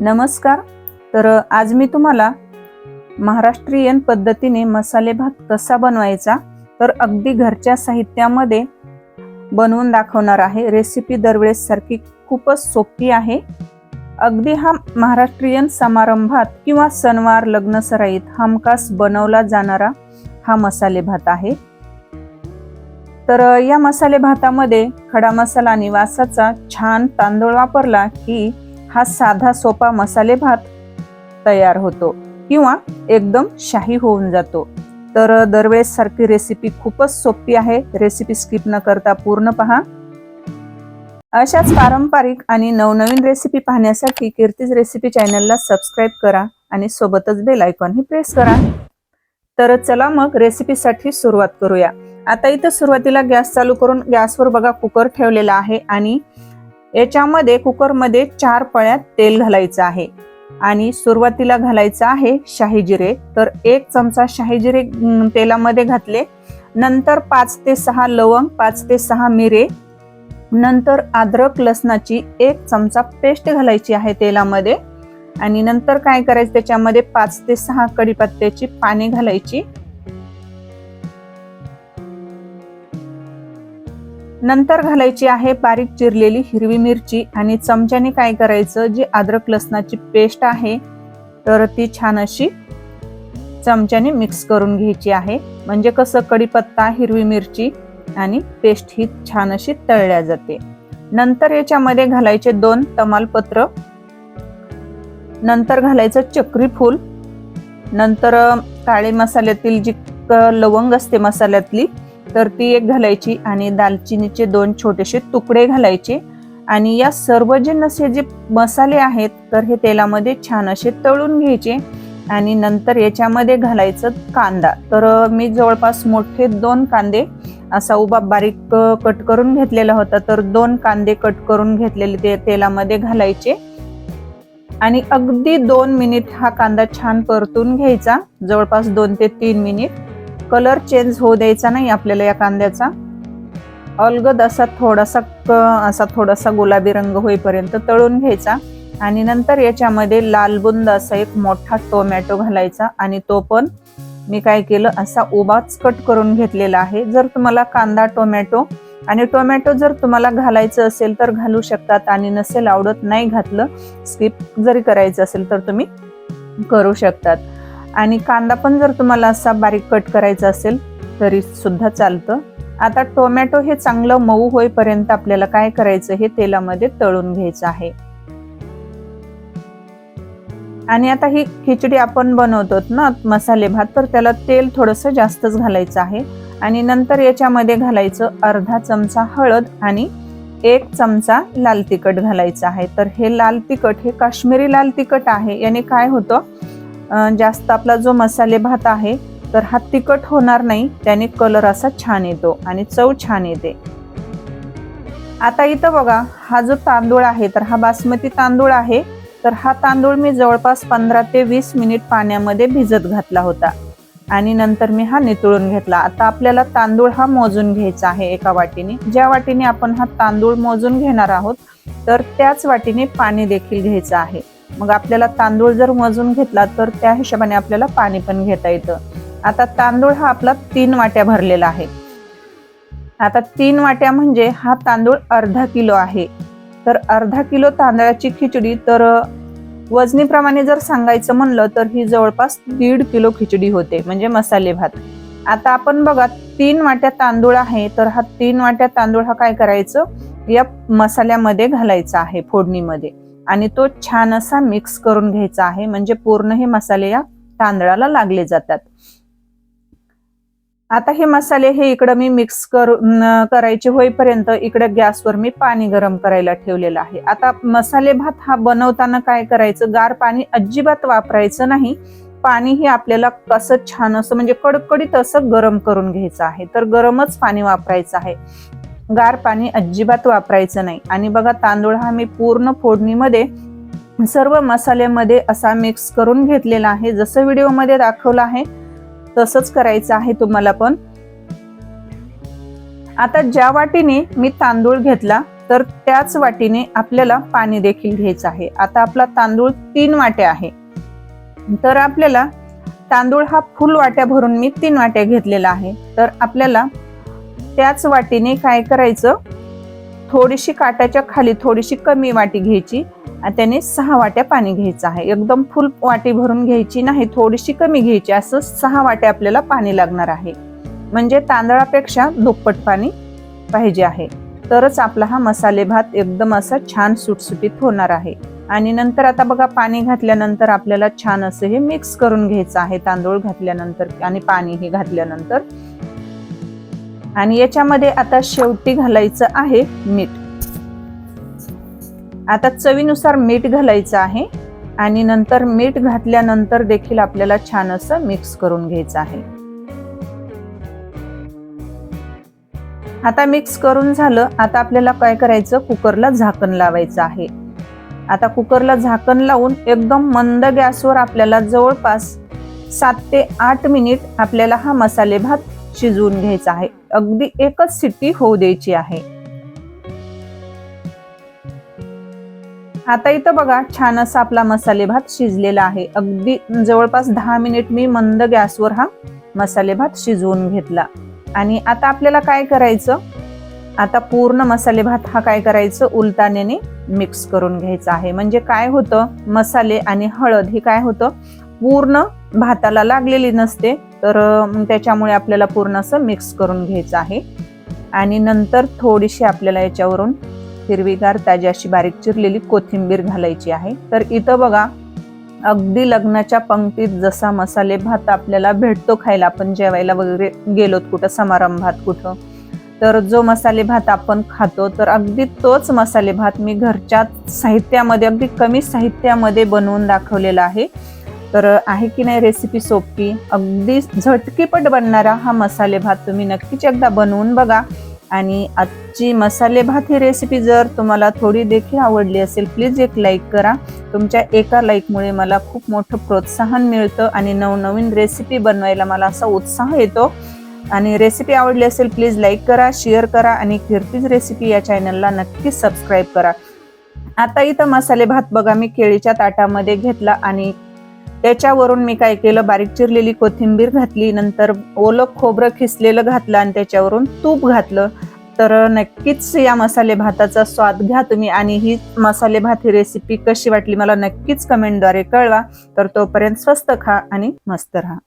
नमस्कार. तर आज मी तुम्हाला महाराष्ट्रीयन पद्धतीने मसाले भात कसा बनवायचा तर अगदी घरच्या साहित्यामध्ये बनवून दाखवणार आहे. रेसिपी दरवेळेस सारखी खूपच सोपी आहे. अगदी हा महाराष्ट्रीयन समारंभात किंवा सणवार लग्न सराईत हमखास बनवला जाणारा हा मसाले भात आहे. तर या मसाले भातामध्ये खडा मसाला आणि वासाचा छान तांदूळ वापरला की हा साधा सोपा मसाले भात तयार होतो किंवा एकदम शाही होऊन जातो. तर दरवेळेस सारखी रेसिपी खूपच सोपी आहे. रेसिपी स्किप न करता पूर्ण पहा. अशाच पारंपरिक आणि नवनवीन रेसिपी पाहण्यासाठी कीर्तीज रेसिपी चॅनलला सबस्क्राईब करा आणि सोबतच बेल आयकॉनही प्रेस करा. तर चला मग रेसिपीसाठी सुरुवात करूया. आता इथं सुरुवातीला गॅस चालू करून गॅसवर बघा कुकर ठेवलेला आहे आणि याच्यामध्ये कुकरमध्ये चार पळ्यात तेल घालायचं आहे. आणि सुरुवातीला घालायचं आहे शाही जिरे. तर एक चमचा शाही जिरे तेलामध्ये घातले. नंतर पाच ते सहा लवंग पाच ते सहा मिरे. नंतर अद्रक लसणाची एक चमचा पेस्ट घालायची आहे तेलामध्ये. आणि नंतर काय करायचं त्याच्यामध्ये? पाच ते सहा कडीपत्त्याची पाने घालायची. नंतर घालायची आहे बारीक चिरलेली हिरवी मिरची आणि चमच्याने काय करायचं जी अद्रक लसणाची पेस्ट आहे तर ती छान अशी चमच्याने मिक्स करून घ्यायची आहे. म्हणजे कसं कढीपत्ता हिरवी मिरची आणि पेस्ट ही छान अशी तळल्या जाते. नंतर याच्यामध्ये घालायचे दोन तमालपत्र. नंतर घालायचं चक्री फूल नंतर काळे मसाल्यातील जी क- लवंग असते मसाल्यातली तर ती एक घालायची आणि दालचिनीचे दोन छोटेसे तुकडे घालायचे. आणि या सर्व जे नसे जे मसाले आहेत तर हे तेलामध्ये छान असे तळून घ्यायचे. आणि नंतर याच्यामध्ये घालायचं कांदा. तर मी जवळपास मोठे दोन कांदे असा उभा बारीक कट करून घेतलेला होता. तर दोन कांदे कट करून घेतलेले ते तेलामध्ये घालायचे. आणि अगदी दोन मिनिट हा कांदा छान परतून घ्यायचा. जवळपास दोन ते तीन मिनिट. कलर चेंज होऊ द्यायचा नाही आपल्याला या कांद्याचा. अलगद असा थोडासा क असा थोडासा गुलाबी रंग होईपर्यंत तळून घ्यायचा आणि नंतर याच्यामध्ये लालबुंद असा एक मोठा टोमॅटो घालायचा आणि तो पण मी काय केलं असा उभाच कट करून घेतलेला आहे. जर तुम्हाला कांदा टोमॅटो आणि टोमॅटो जर तुम्हाला घालायचं असेल तर घालू शकतात आणि नसेल आवडत नाही घातलं स्किप जरी करायचं असेल तर तुम्ही करू शकतात. आणि कांदा पण जर तुम्हाला असा बारीक कट करायचा असेल तरी सुद्धा चालतं. आता टोमॅटो हे चांगलं मऊ होईपर्यंत आपल्याला काय करायचं हे तेलामध्ये तळून घ्यायचं आहे. आणि आता ही खिचडी आपण बनवतो ना मसाले भात तर त्याला तेल थोडंसं जास्तच घालायचं आहे. आणि नंतर याच्यामध्ये घालायचं अर्धा चमचा हळद आणि एक चमचा लाल तिखट घालायचं आहे. तर हे लाल तिखट हे काश्मीरी लाल तिखट आहे. याने काय होतं? जास्त आपला जो मसाले भात आहे तर हा तिखट होणार नाही त्याने कलर असा छान येतो आणि चव छान येते. आता इथं बघा हा जो तांदूळ आहे तर हा बासमती तांदूळ आहे तर हा तांदूळ मी जवळपास पंधरा ते वीस मिनिट पाण्यामध्ये भिजत घातला होता आणि नंतर मी हा नितळून घेतला. आता आपल्याला तांदूळ हा मोजून घ्यायचा आहे एका वाटीने. ज्या वाटीने आपण हा तांदूळ मोजून घेणार आहोत तर त्याच वाटीने पाणी देखील घ्यायचं आहे. मग आपल्याला तांदूळ जर मोजून घेतला तर त्या हिशोबाने आपल्याला पाणी पण घेता येतं. आता तांदूळ हा आपला तीन वाट्या भरलेला आहे. आता तीन वाट्या म्हणजे हा तांदूळ अर्धा किलो आहे. तर अर्धा किलो तांदळाची खिचडी तर वजनीप्रमाणे जर सांगायचं म्हणलं तर ही जवळपास दीड किलो खिचडी होते म्हणजे मसाले भात. आता आपण बघा तीन वाट्या तांदूळ आहे तर हा तीन वाट्या तांदूळ हा काय करायचं? या मसाल्यामध्ये घालायचा आहे फोडणीमध्ये. आणि तो छान असा मिक्स करून घ्यायचा आहे. म्हणजे पूर्ण हे मसाले या तांदळाला लागले जातात. आता हे मसाले हे इकडं मी मिक्स करून करायचे होईपर्यंत इकडे गॅसवर मी पाणी गरम करायला ठेवलेलं आहे. आता मसाले भात हा बनवताना काय करायचं? गार पाणी अजिबात वापरायचं नाही. पाणी हे आपल्याला कसं छान असं म्हणजे कडकडीत असं गरम करून घ्यायचं आहे. तर गरमच पाणी वापरायचं आहे. गार पाणी अजिबात वापरायचं नाही. आणि बघा तांदूळ हा मी पूर्ण फोडणीमध्ये सर्व मसाल्यामध्ये असा मिक्स करून घेतलेला आहे. जसं व्हिडिओमध्ये दाखवलं आहे तसंच करायचं आहे तुम्हाला पण. आता ज्या वाटीने मी तांदूळ घेतला तर त्याच वाटीने आपल्याला पाणी देखील घ्यायचं आहे. आता आपला तांदूळ तीन वाट्या आहे. तर आपल्याला तांदूळ हा फुल वाट्या भरून मी तीन वाट्या घेतलेला आहे. तर आपल्याला त्याच वाटीने काय करायचं? थोडीशी काटाच्या खाली थोडीशी कमी वाटी घ्यायची आणि त्याने सहा वाट्या पाणी घ्यायचं आहे. एकदम फुल वाटी भरून घ्यायची नाही थोडीशी कमी घ्यायची असं सहा वाट्या आपल्याला पाणी लागणार आहे. म्हणजे तांदळापेक्षा दुप्पट पाणी पाहिजे आहे. तरच आपला हा मसाले भात एकदम असा छान सुटसुटीत होणार आहे. आणि नंतर आता बघा पाणी घातल्यानंतर आपल्याला छान असं हे मिक्स करून घ्यायचं आहे. तांदूळ घातल्यानंतर आणि पाणी हे घातल्यानंतर आणि याच्यामध्ये आता शेवटी घालायचं आहे मीठ. आता चवीनुसार मीठ घालायचं आहे आणि नंतर मीठ घातल्यानंतर देखील आपल्याला छान असं मिक्स करून घ्यायचं आहे. आता मिक्स करून झालं आता आपल्याला काय करायचं? कुकरला झाकण लावायचं आहे. आता कुकरला झाकण लावून एकदम मंद गॅसवर आपल्याला जवळपास सात ते आठ मिनिट आपल्याला हा मसाले भात शिजवून घ्यायचा आहे. अगदी एकच सिट्टी होऊ द्यायची आहे. आता इथं बघा छान असा आपला मसाले भात शिजलेला आहे. अगदी जवळपास दहा मिनिट मी मंद गॅसवर हा मसाले भात शिजवून घेतला. आणि आता आपल्याला काय करायचं? आता पूर्ण मसाले भात हा काय करायचं? उलटाण्याने मिक्स करून घ्यायचा आहे. म्हणजे काय होतं? मसाले आणि हळद हे काय होतं? पूर्ण भाताला लागलेली नसते तर त्याच्यामुळे आपल्याला पूर्ण असं मिक्स करून घ्यायचं आहे. आणि नंतर थोडीशी आपल्याला याच्यावरून हिरवीगार ताजी अशी बारीक चिरलेली कोथिंबीर घालायची आहे. तर इथं बघा अगदी लग्नाच्या पंक्तीत जसा मसाले भात आपल्याला भेटतो खायला आपण जेवायला वगैरे गेलोत कुठं समारंभात कुठं तर जो मसाले भात आपण खातो तर अगदी तोच मसाले भात मी घरच्या साहित्यामध्ये अगदी कमी साहित्यामध्ये बनवून दाखवलेला आहे. तर आहे की नाही रेसिपी सोपी? अगदी झटकीपट बनणारा हा मसाले भात तुम्ही नक्कीच एकदा बनवून बघा. आणि आजची मसाले भात ही रेसिपी जर तुम्हाला थोडी देखील आवडली असेल प्लीज एक लाईक करा. तुमच्या एका लाईकमुळे मला खूप मोठं प्रोत्साहन मिळतं आणि नवनवीन रेसिपी बनवायला मला असा उत्साह येतो. आणि रेसिपी आवडली असेल प्लीज लाईक करा शेअर करा आणि कीर्तीज रेसिपी या चॅनलला नक्कीच सबस्क्राईब करा. आता इथं मसाले भात बघा मी केळीच्या ताटामध्ये घेतला आणि त्याच्यावरून मी काय केलं बारीक चिरलेली कोथिंबीर घातली नंतर ओलं खोबरं खिसलेलं घातलं आणि त्याच्यावरून तूप घातलं. तर नक्कीच या मसाले भाताचा स्वाद घ्या तुम्ही आणि ही मसाले भात ही रेसिपी कशी वाटली मला नक्कीच कमेंटद्वारे कळवा. तर तोपर्यंत स्वस्त खा आणि मस्त राहा.